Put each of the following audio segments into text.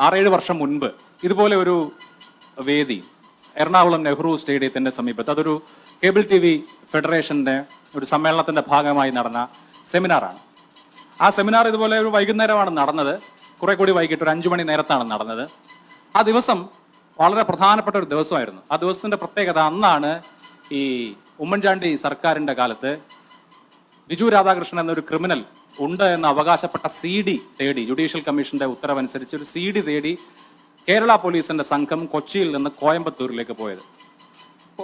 ആറേഴ് വർഷം മുൻപ് ഇതുപോലെ ഒരു വേദി എറണാകുളം നെഹ്റു സ്റ്റേഡിയത്തിന്റെ സമീപത്ത് അതൊരു കേബിൾ ടി വി ഫെഡറേഷന്റെ ഒരു സമ്മേളനത്തിന്റെ ഭാഗമായി നടന്ന സെമിനാറാണ്. ആ സെമിനാർ ഇതുപോലെ ഒരു വൈകുന്നേരമാണ് നടന്നത്. കുറെ കൂടി വൈകിട്ട് ഒരു അഞ്ചു മണി നേരത്താണ് നടന്നത്. ആ ദിവസം വളരെ പ്രധാനപ്പെട്ട ഒരു ദിവസമായിരുന്നു. ആ ദിവസത്തിന്റെ പ്രത്യേകത അന്നാണ് ഈ ഉമ്മൻചാണ്ടി സർക്കാരിന്റെ കാലത്ത് ബിജു രാധാകൃഷ്ണൻ എന്നൊരു ക്രിമിനൽ ഉണ്ട് എന്ന് അവകാശപ്പെട്ട സി ഡി തേടി ജുഡീഷ്യൽ കമ്മീഷന്റെ ഉത്തരവനുസരിച്ച് ഒരു സി ഡി തേടി കേരള പോലീസിന്റെ സംഘം കൊച്ചിയിൽ നിന്ന് കോയമ്പത്തൂരിലേക്ക് പോയത്.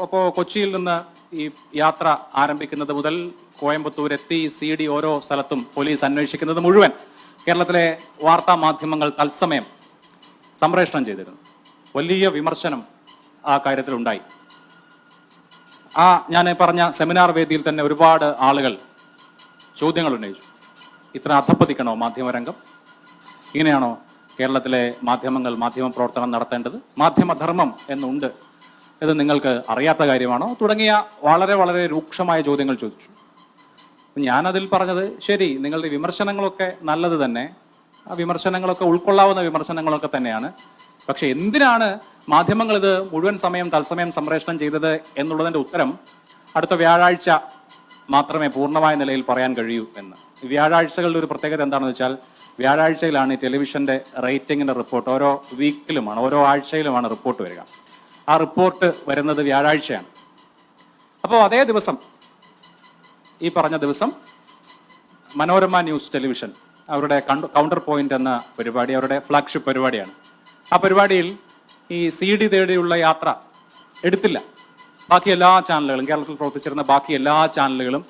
അപ്പോൾ കൊച്ചിയിൽ നിന്ന് ഈ യാത്ര ആരംഭിക്കുന്നത് മുതൽ കോയമ്പത്തൂർ എത്തി സി ഡി ഓരോ സ്ഥലത്തും പോലീസ് അന്വേഷിക്കുന്നത് മുഴുവൻ കേരളത്തിലെ വാർത്താ മാധ്യമങ്ങൾ തത്സമയം സംപ്രേഷണം ചെയ്തിരുന്നു. വലിയ വിമർശനം ആ കാര്യത്തിൽ ഉണ്ടായി ആ ഞാൻ പറഞ്ഞ സെമിനാർ വേദിയിൽ തന്നെ ഒരുപാട് ആളുകൾ ചോദ്യങ്ങൾ ഉന്നയിച്ചു ഇത്ര അധപ്പതിക്കണോ മാധ്യമരംഗം? ഇങ്ങനെയാണോ കേരളത്തിലെ മാധ്യമങ്ങൾ മാധ്യമ പ്രവർത്തനം നടത്തേണ്ടത്? മാധ്യമധർമ്മം എന്നുണ്ട്. ഇത് നിങ്ങൾക്ക് അറിയാത്ത കാര്യമാണോ? തുടങ്ങിയ വളരെ വളരെ രൂക്ഷമായ ചോദ്യങ്ങൾ ചോദിച്ചു. ഞാനതിൽ പറഞ്ഞത് ശരി നിങ്ങളുടെ വിമർശനങ്ങളൊക്കെ നല്ലത് തന്നെ. ആ വിമർശനങ്ങളൊക്കെ ഉൾക്കൊള്ളാവുന്ന വിമർശനങ്ങളൊക്കെ തന്നെയാണ്. പക്ഷെ എന്തിനാണ് മാധ്യമങ്ങൾ ഇത് മുഴുവൻ സമയം തത്സമയം സംപ്രേഷണം ചെയ്തത് എന്നുള്ളതിന്റെ ഉത്തരം അടുത്ത വ്യാഴാഴ്ച മാത്രമേ പൂർണമായ നിലയിൽ പറയാൻ കഴിയൂ എന്ന്. വ്യാഴാഴ്ചകളുടെ ഒരു പ്രത്യേകത എന്താണെന്ന് വെച്ചാൽ വ്യാഴാഴ്ചയിലാണ് ഈ ടെലിവിഷന്റെ റേറ്റിങ്ങിന്റെ റിപ്പോർട്ട് ഓരോ വീക്കിലുമാണ് ഓരോ ആഴ്ചയിലുമാണ് റിപ്പോർട്ട് വരിക. ആ റിപ്പോർട്ട് വരുന്നത് വ്യാഴാഴ്ചയാണ്. അപ്പോൾ അതേ ദിവസം ഈ പറഞ്ഞ ദിവസം മനോരമ ന്യൂസ് ടെലിവിഷൻ അവരുടെ കൗണ്ടർ പോയിന്റ് എന്ന പരിപാടി അവരുടെ ഫ്ലാഗ്ഷിപ്പ് പരിപാടിയാണ്. ആ പരിപാടിയിൽ ഈ സി ഡി തേടിയുള്ള യാത്ര എടുത്തില്ല. ബാക്കി എല്ലാ ചാനലുകളും കേരളത്തിൽ പ്രവർത്തിച്ചിരുന്ന ബാക്കി എല്ലാ ചാനലുകളും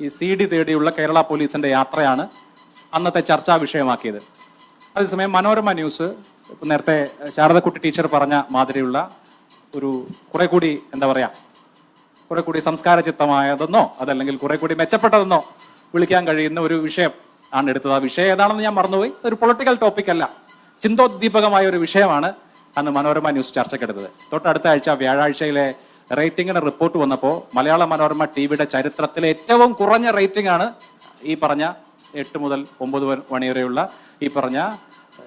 ഈ സി ഡി തേടിയുള്ള കേരള പോലീസിന്റെ യാത്രയാണ് അന്നത്തെ ചർച്ചാ വിഷയമാക്കിയത്. അതേസമയം മനോരമ ന്യൂസ് നേരത്തെ ശാരദക്കുട്ടി ടീച്ചർ പറഞ്ഞ മാതിരിയുള്ള ഒരു കുറെ കൂടി എന്താ പറയാ കുറെ കൂടി സംസ്കാര ചിത്തമായതെന്നോ അതല്ലെങ്കിൽ കുറെ കൂടി മെച്ചപ്പെട്ടതെന്നോ വിളിക്കാൻ കഴിയുന്ന ഒരു വിഷയം ആണ് എടുത്തത്. ആ വിഷയം ഏതാണെന്ന് ഞാൻ മറന്നുപോയി. ഒരു പൊളിറ്റിക്കൽ ടോപ്പിക് അല്ല. ചിന്തോദ്ദീപകമായ ഒരു വിഷയമാണ് അന്ന് മനോരമ ന്യൂസ് ചർച്ചക്കെടുത്തത് തൊട്ടടുത്ത ആഴ്ച വ്യാഴാഴ്ചയിലെ റേറ്റിംഗിന് റിപ്പോർട്ട് വന്നപ്പോൾ മലയാള മനോരമ ടി വിയുടെ ചരിത്രത്തിലെ ഏറ്റവും കുറഞ്ഞ റേറ്റിംഗ് ആണ് ഈ പറഞ്ഞ എട്ട് മുതൽ ഒമ്പത് മണി വരെയുള്ള ഈ പറഞ്ഞ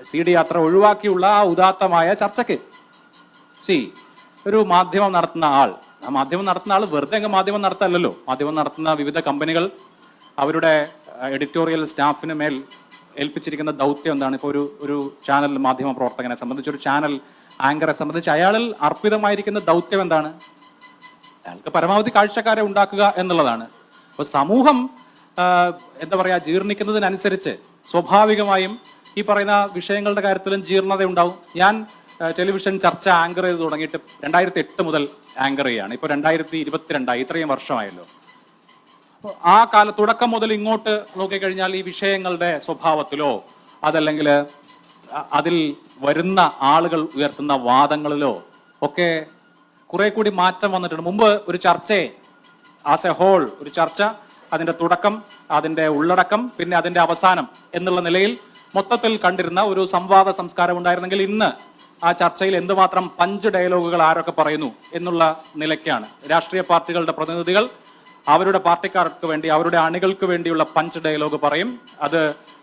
സി ഡി യാത്ര ഒഴിവാക്കിയുള്ള ആ ഉദാത്തമായ ചർച്ചയ്ക്ക്. സി ഒരു മാധ്യമം നടത്തുന്ന ആൾ ആ മാധ്യമം നടത്തുന്ന ആൾ വെറുതെ അങ്ങ് മാധ്യമം നടത്തല്ലോ മാധ്യമം നടത്തുന്ന വിവിധ കമ്പനികൾ അവരുടെ എഡിറ്റോറിയൽ സ്റ്റാഫിന് മേൽ ഏൽപ്പിച്ചിരിക്കുന്ന ദൗത്യം എന്താണ്? ഇപ്പോൾ ഒരു ഒരു ചാനൽ മാധ്യമ പ്രവർത്തകനെ സംബന്ധിച്ച് ഒരു ചാനൽ ആങ്കറെ സംബന്ധിച്ച് അയാളിൽ അർപ്പിതമായിരിക്കുന്ന ദൗത്യം എന്താണ്? അയാൾക്ക് പരമാവധി കാഴ്ചക്കാരെ ഉണ്ടാക്കുക എന്നുള്ളതാണ്. അപ്പൊ സമൂഹം എന്താ പറയാ ജീർണിക്കുന്നതിനനുസരിച്ച് സ്വാഭാവികമായും ഈ പറയുന്ന വിഷയങ്ങളുടെ കാര്യത്തിലും ജീർണത ഉണ്ടാവും. ഞാൻ ടെലിവിഷൻ ചർച്ച ആങ്കർ ചെയ്ത് തുടങ്ങിയിട്ട് രണ്ടായിരത്തി എട്ട് മുതൽ ആങ്കർ ചെയ്യാണ് ഇപ്പൊ രണ്ടായിരത്തി ഇരുപത്തിരണ്ടായി ഇത്രയും വർഷമായല്ലോ. ആ കാല തുടക്കം മുതൽ ഇങ്ങോട്ട് നോക്കിക്കഴിഞ്ഞാൽ ഈ വിഷയങ്ങളുടെ സ്വഭാവത്തിലോ അതല്ലെങ്കിൽ അതിൽ വരുന്ന ആളുകൾ ഉയർത്തുന്ന വാദങ്ങളിലോ ഒക്കെ കുറെ കൂടി മാറ്റം വന്നിട്ടുണ്ട്. മുമ്പ് ഒരു ചർച്ചയെ ആസ് എ ഹോൾ ഒരു ചർച്ച അതിന്റെ തുടക്കം അതിന്റെ ഉള്ളടക്കം പിന്നെ അതിന്റെ അവസാനം എന്നുള്ള നിലയിൽ മൊത്തത്തിൽ കണ്ടിരുന്ന ഒരു സംവാദ സംസ്കാരം ഉണ്ടായിരുന്നെങ്കിൽ ഇന്ന് ആ ചർച്ചയിൽ എന്തുമാത്രം പഞ്ച് ഡയലോഗുകൾ ആരൊക്കെ പറയുന്നു എന്നുള്ള നിലയ്ക്കാണ്. രാഷ്ട്രീയ പാർട്ടികളുടെ പ്രതിനിധികൾ അവരുടെ പാർട്ടിക്കാർക്ക് വേണ്ടി അവരുടെ അണികൾക്ക് വേണ്ടിയുള്ള പഞ്ച് ഡയലോഗ് പറയും. അത്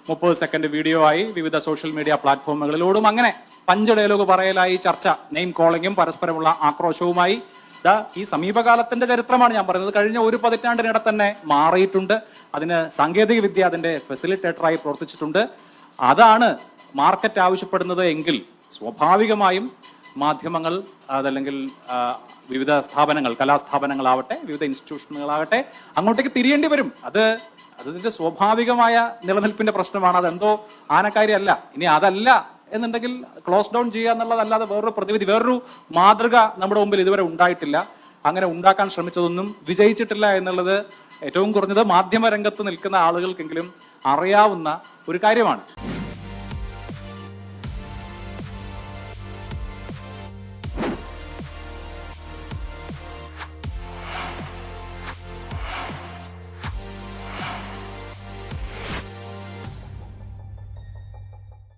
മുപ്പത് സെക്കൻഡ് വീഡിയോ ആയി വിവിധ സോഷ്യൽ മീഡിയ പ്ലാറ്റ്ഫോമുകളിലൂടും അങ്ങനെ പഞ്ച് ഡയലോഗ് പറയലായി ചർച്ച നെയിം കോളിങ്ങും പരസ്പരമുള്ള ആക്രോശവുമായി. ദാ ഈ സമീപകാലത്തിന്റെ ചരിത്രമാണ് ഞാൻ പറയുന്നത് കഴിഞ്ഞ ഒരു പതിറ്റാണ്ടിനിടെ തന്നെ മാറിയിട്ടുണ്ട്. അതിന് സാങ്കേതിക വിദ്യ അതിന്റെ ഫെസിലിറ്റേറ്ററായി പ്രവർത്തിച്ചിട്ടുണ്ട്. അതാണ് മാർക്കറ്റ് ആവശ്യപ്പെടുന്നത് എങ്കിൽ സ്വാഭാവികമായും മാധ്യമങ്ങൾ അതല്ലെങ്കിൽ വിവിധ സ്ഥാപനങ്ങൾ കലാസ്ഥാപനങ്ങളാവട്ടെ വിവിധ ഇൻസ്റ്റിറ്റ്യൂഷനുകളാകട്ടെ അങ്ങോട്ടേക്ക് തിരിയേണ്ടി വരും. അത് അതിന്റെ സ്വാഭാവികമായ നിലനിൽപ്പിന്റെ പ്രശ്നമാണ്. അതെന്തോ ആനക്കാര്യമല്ല ഇനി അതല്ല എന്നുണ്ടെങ്കിൽ ക്ലോസ് ഡൗൺ ചെയ്യുക എന്നുള്ളതല്ലാതെ വേറൊരു പ്രതിവിധി വേറൊരു മാതൃക നമ്മുടെ മുമ്പിൽ ഇതുവരെ ഉണ്ടായിട്ടില്ല. അങ്ങനെ ഉണ്ടാക്കാൻ ശ്രമിച്ചതൊന്നും വിജയിച്ചിട്ടില്ല എന്നുള്ളത് ഏറ്റവും കുറഞ്ഞത് മാധ്യമരംഗത്ത് നിൽക്കുന്ന ആളുകൾക്കെങ്കിലും അറിയാവുന്ന ഒരു കാര്യമാണ്.